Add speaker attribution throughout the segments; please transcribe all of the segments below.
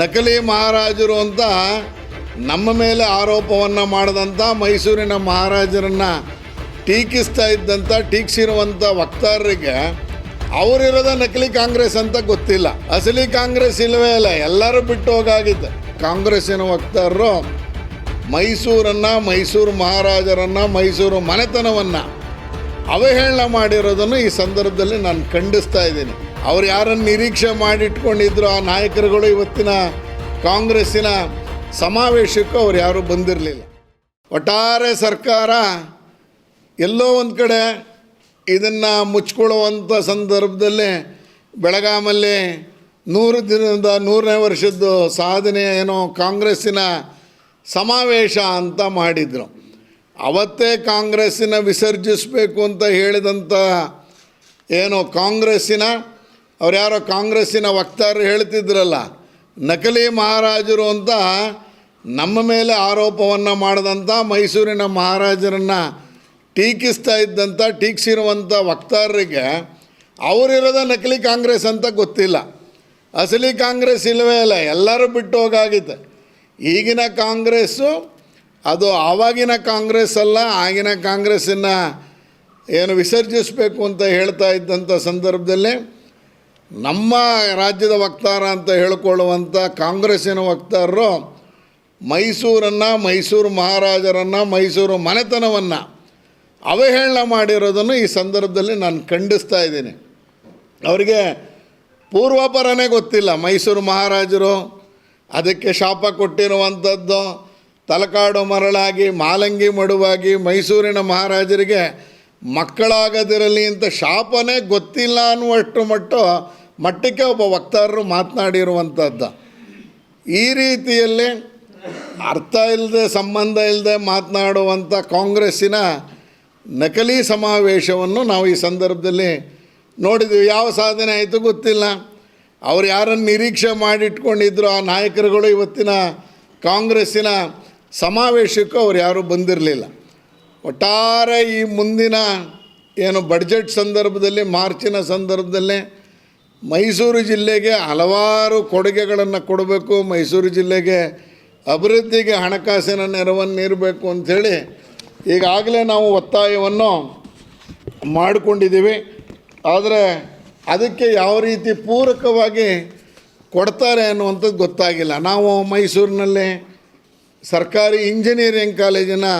Speaker 1: ನಕಲಿ ಮಹಾರಾಜರು ಅಂತ ನಮ್ಮ ಮೇಲೆ ಆರೋಪವನ್ನು ಮಾಡಿದಂಥ ಮೈಸೂರಿನ ಮಹಾರಾಜರನ್ನು ಟೀಕಿಸ್ತಾ ಇದ್ದಂಥ ಟೀಕ್ಸಿರುವಂಥ ವಕ್ತಾರರಿಗೆ ಅವರಿರೋದ ನಕಲಿ ಕಾಂಗ್ರೆಸ್ ಅಂತ ಗೊತ್ತಿಲ್ಲ. ಅಸಲಿ ಕಾಂಗ್ರೆಸ್ ಇಲ್ಲವೇ ಇಲ್ಲ ಎಲ್ಲರೂ ಬಿಟ್ಟು ಹೋಗಾಗಿದ್ದ. ಕಾಂಗ್ರೆಸ್ಸಿನ ವಕ್ತಾರರು ಮೈಸೂರನ್ನು, ಮೈಸೂರು ಮಹಾರಾಜರನ್ನು, ಮೈಸೂರು ಮನೆತನವನ್ನು ಅವಹೇಳನ ಮಾಡಿರೋದನ್ನು ಈ ಸಂದರ್ಭದಲ್ಲಿ ನಾನು ಖಂಡಿಸ್ತಾ ಇದ್ದೀನಿ. ಅವ್ರು ಯಾರನ್ನು ನಿರೀಕ್ಷೆ ಮಾಡಿಟ್ಕೊಂಡಿದ್ರು, ಆ ನಾಯಕರುಗಳು ಇವತ್ತಿನ ಕಾಂಗ್ರೆಸ್ಸಿನ ಸಮಾವೇಶಕ್ಕೂ ಅವ್ರು ಯಾರೂ ಬಂದಿರಲಿಲ್ಲ. ಒಟ್ಟಾರೆ ಸರ್ಕಾರ ಎಲ್ಲೋ ಒಂದು ಕಡೆ ಇದನ್ನು ಮುಚ್ಕೊಳ್ಳುವಂಥ ಸಂದರ್ಭದಲ್ಲಿ ಬೆಳಗಾಮಲ್ಲಿ ನೂರು ದಿನದ ನೂರನೇ ವರ್ಷದ್ದು ಸಾಧನೆ ಏನೋ ಕಾಂಗ್ರೆಸ್ಸಿನ ಸಮಾವೇಶ ಅಂತ ಮಾಡಿದರು. ಅವತ್ತೇ ಕಾಂಗ್ರೆಸ್ಸಿನ ವಿಸರ್ಜಿಸಬೇಕು ಅಂತ ಹೇಳಿದಂಥ ಏನೋ ಕಾಂಗ್ರೆಸ್ಸಿನ ಅವ್ರು ಯಾರೋ ಕಾಂಗ್ರೆಸ್ಸಿನ ವಕ್ತಾರರು ಹೇಳ್ತಿದ್ರಲ್ಲ, ನಕಲಿ ಮಹಾರಾಜರು ಅಂತ ನಮ್ಮ ಮೇಲೆ ಆರೋಪವನ್ನು ಮಾಡಿದಂಥ ಮೈಸೂರಿನ ಮಹಾರಾಜರನ್ನು ಟೀಕಿಸ್ತಾ ಇದ್ದಂಥ ಟೀಕ್ಸಿರುವಂಥ ವಕ್ತಾರರಿಗೆ ಅವರಿರೋದ ನಕಲಿ ಕಾಂಗ್ರೆಸ್ ಅಂತ ಗೊತ್ತಿಲ್ಲ. ಅಸಲಿ ಕಾಂಗ್ರೆಸ್ ಇಲ್ಲವೇ ಇಲ್ಲ, ಎಲ್ಲರೂ ಬಿಟ್ಟು ಹೋಗಾಗಿದೆ ಈಗಿನ ಕಾಂಗ್ರೆಸ್ಸು ಅದು ಆವಾಗಿನ ಕಾಂಗ್ರೆಸ್ ಅಲ್ಲ, ಆಗಿನ ಕಾಂಗ್ರೆಸ್ಸನ್ನು ಏನು ವಿಸರ್ಜಿಸಬೇಕು ಅಂತ ಹೇಳ್ತಾ ಇದ್ದಂಥ ಸಂದರ್ಭದಲ್ಲಿ ನಮ್ಮ ರಾಜ್ಯದ ವಕ್ತಾರ ಅಂತ ಹೇಳಿಕೊಳ್ಳುವಂಥ ಕಾಂಗ್ರೆಸ್ಸಿನ ವಕ್ತಾರರು ಮೈಸೂರನ್ನು, ಮೈಸೂರು ಮಹಾರಾಜರನ್ನು, ಮೈಸೂರು ಮನೆತನವನ್ನು ಅವಹೇಳನ ಮಾಡಿರೋದನ್ನು ಈ ಸಂದರ್ಭದಲ್ಲಿ ನಾನು ಖಂಡಿಸ್ತಾ ಇದ್ದೀನಿ. ಅವರಿಗೆ ಪೂರ್ವಾಪರನೇ ಗೊತ್ತಿಲ್ಲ. ಮೈಸೂರು ಮಹಾರಾಜರು ಅದಕ್ಕೆ ಶಾಪ ಕೊಟ್ಟಿರುವಂಥದ್ದು, ತಲಕಾಡು ಮರಳಾಗಿ, ಮಾಲಂಗಿ ಮಡುವಾಗಿ ಮೈಸೂರಿನ ಮಹಾರಾಜರಿಗೆ ಮಕ್ಕಳಾಗದಿರಲಿ ಅಂತ ಶಾಪನೇ ಗೊತ್ತಿಲ್ಲ ಅನ್ನುವಷ್ಟು ಮಟ್ಟು ಮಟ್ಟಕ್ಕೆ ಒಬ್ಬ ವಕ್ತಾರರು ಮಾತನಾಡಿರುವಂಥದ್ದು ಈ ರೀತಿಯಲ್ಲಿ ಅರ್ಥ ಇಲ್ಲದೆ ಸಂಬಂಧ ಇಲ್ಲದೆ ಮಾತನಾಡುವಂಥ ಕಾಂಗ್ರೆಸ್ಸಿನ ನಕಲಿ ಸಮಾವೇಶವನ್ನು ನಾವು ಈ ಸಂದರ್ಭದಲ್ಲಿ ನೋಡಿದ್ವಿ. ಯಾವ ಸಾಧನೆ ಆಯಿತು ಗೊತ್ತಿಲ್ಲ. ಅವ್ರು ಯಾರನ್ನು ನಿರೀಕ್ಷೆ ಮಾಡಿಟ್ಕೊಂಡಿದ್ರು, ಆ ನಾಯಕರುಗಳು ಇವತ್ತಿನ ಕಾಂಗ್ರೆಸ್ಸಿನ ಸಮಾವೇಶಕ್ಕೂ ಅವ್ರು ಯಾರೂ ಬಂದಿರಲಿಲ್ಲ. ಒಟ್ಟಾರೆ ಈ ಮುಂದಿನ ಏನು ಬಡ್ಜೆಟ್ ಸಂದರ್ಭದಲ್ಲಿ, ಮಾರ್ಚಿನ ಸಂದರ್ಭದಲ್ಲಿ ಮೈಸೂರು ಜಿಲ್ಲೆಗೆ ಹಲವಾರು ಕೊಡುಗೆಗಳನ್ನು ಕೊಡಬೇಕು, ಮೈಸೂರು ಜಿಲ್ಲೆಗೆ ಅಭಿವೃದ್ಧಿಗೆ ಹಣಕಾಸಿನ ನೆರವನ್ನು ನೀಡಬೇಕು ಅಂಥೇಳಿ ಈಗಾಗಲೇ ನಾವು ಒತ್ತಾಯವನ್ನು ಮಾಡಿಕೊಂಡಿದ್ದೀವಿ. ಆದರೆ ಅದಕ್ಕೆ ಯಾವ ರೀತಿ ಪೂರಕವಾಗಿ ಕೊಡ್ತಾರೆ ಅನ್ನುವಂಥದ್ದು ಗೊತ್ತಾಗಿಲ್ಲ. ನಾವು ಮೈಸೂರಿನಲ್ಲಿ ಸರ್ಕಾರಿ ಇಂಜಿನಿಯರಿಂಗ್ ಕಾಲೇಜನ್ನು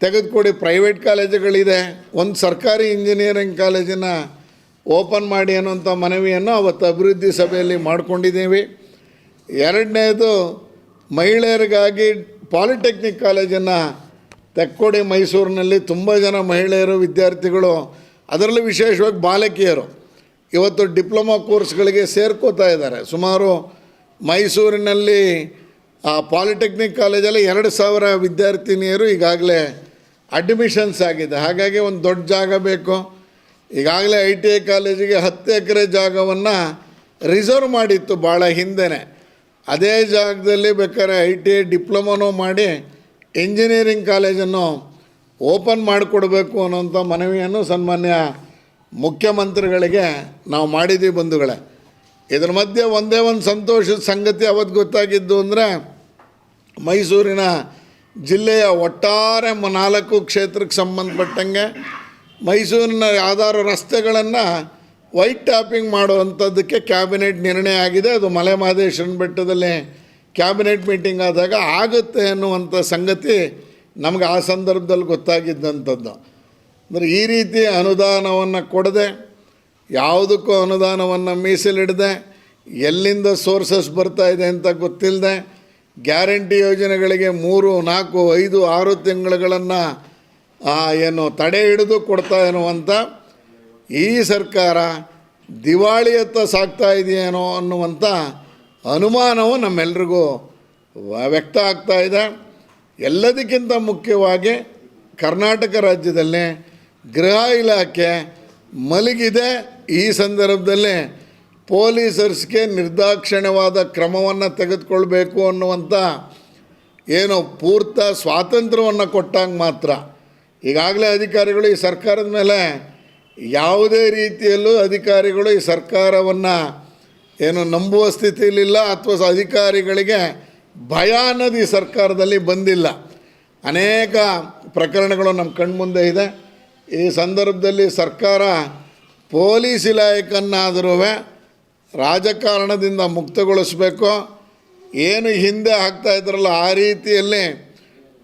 Speaker 1: ತೆಗೆದುಕೊಡಿ ಪ್ರೈವೇಟ್ ಕಾಲೇಜುಗಳಿದೆ. ಒಂದು ಸರ್ಕಾರಿ ಇಂಜಿನಿಯರಿಂಗ್ ಕಾಲೇಜನ್ನು ಓಪನ್ ಮಾಡಿ ಅನ್ನುವಂಥ ಮನವಿಯನ್ನು ಅವತ್ತು ಅಭಿವೃದ್ಧಿ ಸಭೆಯಲ್ಲಿ ಮಾಡಿಕೊಂಡಿದ್ದೀವಿ. ಎರಡನೇದು, ಮಹಿಳೆಯರಿಗಾಗಿ ಪಾಲಿಟೆಕ್ನಿಕ್ ಕಾಲೇಜನ್ನು ತೆಕ್ಕೊಡಿ ಮೈಸೂರಿನಲ್ಲಿ ತುಂಬ ಜನ ಮಹಿಳೆಯರು, ವಿದ್ಯಾರ್ಥಿಗಳು, ಅದರಲ್ಲೂ ವಿಶೇಷವಾಗಿ ಬಾಲಕಿಯರು. ಇವತ್ತು ಡಿಪ್ಲೊಮಾ ಕೋರ್ಸ್ಗಳಿಗೆ ಸೇರ್ಕೋತಾ ಇದ್ದಾರೆ. ಸುಮಾರು ಮೈಸೂರಿನಲ್ಲಿ, ಆ ಪಾಲಿಟೆಕ್ನಿಕ್ ಕಾಲೇಜಲ್ಲಿ ಎರಡು ಸಾವಿರ ವಿದ್ಯಾರ್ಥಿನಿಯರು ಈಗಾಗಲೇ ಅಡ್ಮಿಷನ್ಸ್ ಆಗಿದೆ ಹಾಗಾಗಿ ಒಂದು ದೊಡ್ಡ ಜಾಗ ಬೇಕು. ಈಗಾಗಲೇ ಐ ಟಿ ಐ ಕಾಲೇಜಿಗೆ ಹತ್ತು ಎಕರೆ ಜಾಗವನ್ನು ರಿಸರ್ವ್ ಮಾಡಿತ್ತು ಭಾಳ ಹಿಂದೆನೇ. ಅದೇ ಜಾಗದಲ್ಲಿ ಬೇಕಾದ್ರೆ ಐ ಟಿ ಐ ಡಿಪ್ಲೊಮೊನೂ ಮಾಡಿ ಇಂಜಿನಿಯರಿಂಗ್ ಕಾಲೇಜನ್ನು ಓಪನ್ ಮಾಡಿಕೊಡ್ಬೇಕು ಅನ್ನೋಂಥ ಮನವಿಯನ್ನು ಸನ್ಮಾನ್ಯ ಮುಖ್ಯಮಂತ್ರಿಗಳಿಗೆ ನಾವು ಮಾಡಿದ್ದೀವಿ ಬಂಧುಗಳೇ. ಇದ್ರ ಮಧ್ಯೆ ಒಂದೇ ಒಂದು ಸಂತೋಷದ ಸಂಗತಿ ಅವತ್ತು ಗೊತ್ತಾಗಿದ್ದು ಅಂದರೆ ಮೈಸೂರಿನ ಜಿಲ್ಲೆಯ ಒಟ್ಟಾರೆ ನಾಲ್ಕು ಕ್ಷೇತ್ರಕ್ಕೆ ಸಂಬಂಧಪಟ್ಟಂಗೆ ಮೈಸೂರಿನ ಯಾವ್ದಾದ್ರು ರಸ್ತೆಗಳನ್ನು ವೈಟ್ ಟ್ಯಾಪಿಂಗ್ ಮಾಡುವಂಥದ್ದಕ್ಕೆ ಕ್ಯಾಬಿನೆಟ್ ನಿರ್ಣಯ ಆಗಿದೆ. ಅದು ಮಲೆ ಮಹದೇಶ್ವರನ ಬೆಟ್ಟದಲ್ಲಿ ಕ್ಯಾಬಿನೆಟ್ ಮೀಟಿಂಗ್ ಆದಾಗ ಆಗುತ್ತೆ ಅನ್ನುವಂಥ ಸಂಗತಿ ನಮಗೆ ಆ ಸಂದರ್ಭದಲ್ಲಿ ಗೊತ್ತಾಗಿದ್ದಂಥದ್ದು. ಅಂದರೆ ಈ ರೀತಿ ಅನುದಾನವನ್ನು ಕೊಡದೆ, ಯಾವುದಕ್ಕೂ ಅನುದಾನವನ್ನು ಮೀಸಲಿಡದೆ, ಎಲ್ಲಿಂದ ಸೋರ್ಸಸ್ ಬರ್ತಾ ಇದೆ ಅಂತ ಗೊತ್ತಿಲ್ಲದೆ, ಗ್ಯಾರಂಟಿ ಯೋಜನೆಗಳಿಗೆ ಮೂರು, ನಾಲ್ಕು, ಐದು, ಆರು ತಿಂಗಳುಗಳನ್ನು ಏನು ತಡೆ ಹಿಡಿದು ಕೊಡ್ತಾ ಇರುವಂಥ ಈ ಸರ್ಕಾರ ದಿವಾಳಿಯತ್ತ ಸಾಗ್ತಾ ಇದೆಯೇನೋ ಅನ್ನುವಂಥ ಅನುಮಾನವು ನಮ್ಮೆಲ್ರಿಗೂ ವ್ಯಕ್ತ ಆಗ್ತಾ ಇದೆ. ಎಲ್ಲದಕ್ಕಿಂತ ಮುಖ್ಯವಾಗಿ ಕರ್ನಾಟಕ ರಾಜ್ಯದಲ್ಲಿ ಗೃಹ ಇಲಾಖೆ ಮಲಗಿದೆ. ಈ ಸಂದರ್ಭದಲ್ಲಿ ಪೊಲೀಸರ್ಸ್ಗೆ ನಿರ್ದಾಕ್ಷಿಣ್ಯವಾದ ಕ್ರಮವನ್ನು ತೆಗೆದುಕೊಳ್ಬೇಕು ಅನ್ನುವಂಥ ಏನು ಪೂರ್ತ ಸ್ವಾತಂತ್ರ್ಯವನ್ನು ಕೊಟ್ಟಾಗ ಮಾತ್ರ ಈಗಾಗಲೇ ಅಧಿಕಾರಿಗಳು ಈ ಸರ್ಕಾರದ ಮೇಲೆ ಯಾವುದೇ ರೀತಿಯಲ್ಲೂ ಅಧಿಕಾರಿಗಳು ಈ ಸರ್ಕಾರವನ್ನು ಏನು ನಂಬುವ ಸ್ಥಿತಿಯಲ್ಲಿಲ್ಲ ಅಥವಾ ಅಧಿಕಾರಿಗಳಿಗೆ ಭಯ ಅನ್ನೋದು ಈ ಸರ್ಕಾರದಲ್ಲಿ ಬಂದಿಲ್ಲ. ಅನೇಕ ಪ್ರಕರಣಗಳು ನಮ್ಮ ಕಣ್ಮುಂದೆ ಇದೆ. ಈ ಸಂದರ್ಭದಲ್ಲಿ ಸರ್ಕಾರ ಪೊಲೀಸ್ ಇಲಾಖೆಯನ್ನಾದರೂ ರಾಜಕಾರಣದಿಂದ ಮುಕ್ತಗೊಳಿಸಬೇಕು. ಏನು ಹಿಂದೆ ಆಗ್ತಾ ಇದ್ರಲ್ಲ ಆ ರೀತಿಯಲ್ಲಿ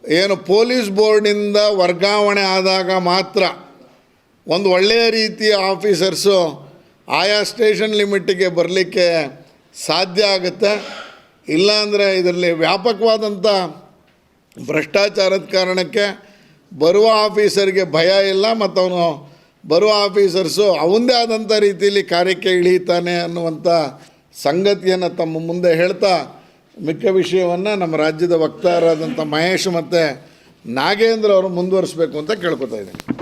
Speaker 1: ಏನು ಪೊಲೀಸ್ ಬೋರ್ಡಿಂದ ವರ್ಗಾವಣೆ ಆದಾಗ ಮಾತ್ರ ಒಂದು ಒಳ್ಳೆಯ ರೀತಿಯ ಆಫೀಸರ್ಸು ಆಯಾ ಸ್ಟೇಷನ್ ಲಿಮಿಟಿಗೆ ಬರಲಿಕ್ಕೆ ಸಾಧ್ಯ ಆಗುತ್ತೆ. ಇಲ್ಲಾಂದರೆ ಇದರಲ್ಲಿ ವ್ಯಾಪಕವಾದಂಥ ಭ್ರಷ್ಟಾಚಾರದ ಕಾರಣಕ್ಕೆ ಬರುವ ಆಫೀಸರ್ಗೆ ಭಯ ಇಲ್ಲ ಮತ್ತು ಅವನು ಬರುವ ಆಫೀಸರ್ಸು ಅವಂದೇ ಆದಂಥ ರೀತಿಯಲ್ಲಿ ಕಾರ್ಯಕ್ಕೆ ಇಳೀತಾನೆ ಅನ್ನುವಂಥ ಸಂಗತಿಯನ್ನು ತಮ್ಮ ಮುಂದೆ ಹೇಳ್ತಾ ಮಿಕ್ಕ ವಿಷಯವನ್ನು ನಮ್ಮ ರಾಜ್ಯದ ವಕ್ತಾರಾದಂಥ ಮಹೇಶ್ ಮತ್ತು ನಾಗೇಂದ್ರ ಅವರು ಮುಂದುವರಿಸಬೇಕು ಅಂತ ಕೇಳ್ಕೊತಾ ಇದ್ದೀನಿ.